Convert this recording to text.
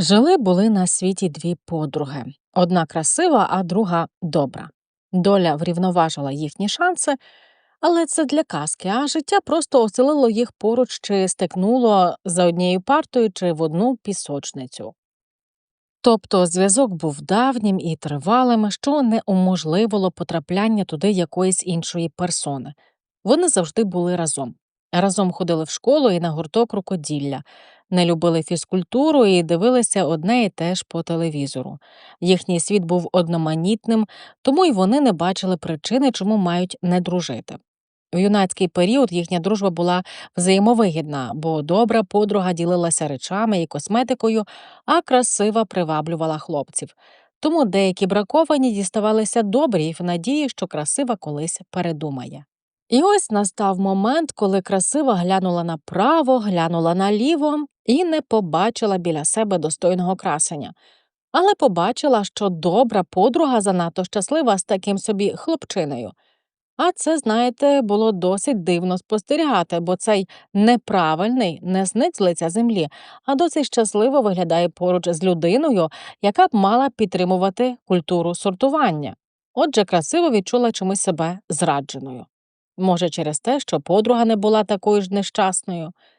Жили були на світі дві подруги. Одна красива, а друга добра. Доля врівноважила їхні шанси, але це для казки, а життя просто оселило їх поруч чи стикнуло за однією партою чи в одну пісочницю. Тобто зв'язок був давнім і тривалим, що не уможливило потрапляння туди якоїсь іншої персони. Вони завжди були разом. Разом ходили в школу і на гурток рукоділля, не любили фізкультуру і дивилися одне і те ж по телевізору. Їхній світ був одноманітним, тому й вони не бачили причини, чому мають не дружити. В юнацький період їхня дружба була взаємовигідна, бо добра подруга ділилася речами і косметикою, а красива приваблювала хлопців. Тому деякі браковані діставалися добрі в надії, що красива колись передумає. І ось настав момент, коли красива глянула направо, глянула наліво і не побачила біля себе достойного красення. Але побачила, що добра подруга занадто щаслива з таким собі хлопчиною. А це, знаєте, було досить дивно спостерігати, бо цей неправильний не зник з лиця землі, а досить щасливо виглядає поруч з людиною, яка б мала підтримувати культуру сортування. Отже, красиво відчула чомусь себе зрадженою. Може, через те, що подруга не була такою ж нещасною.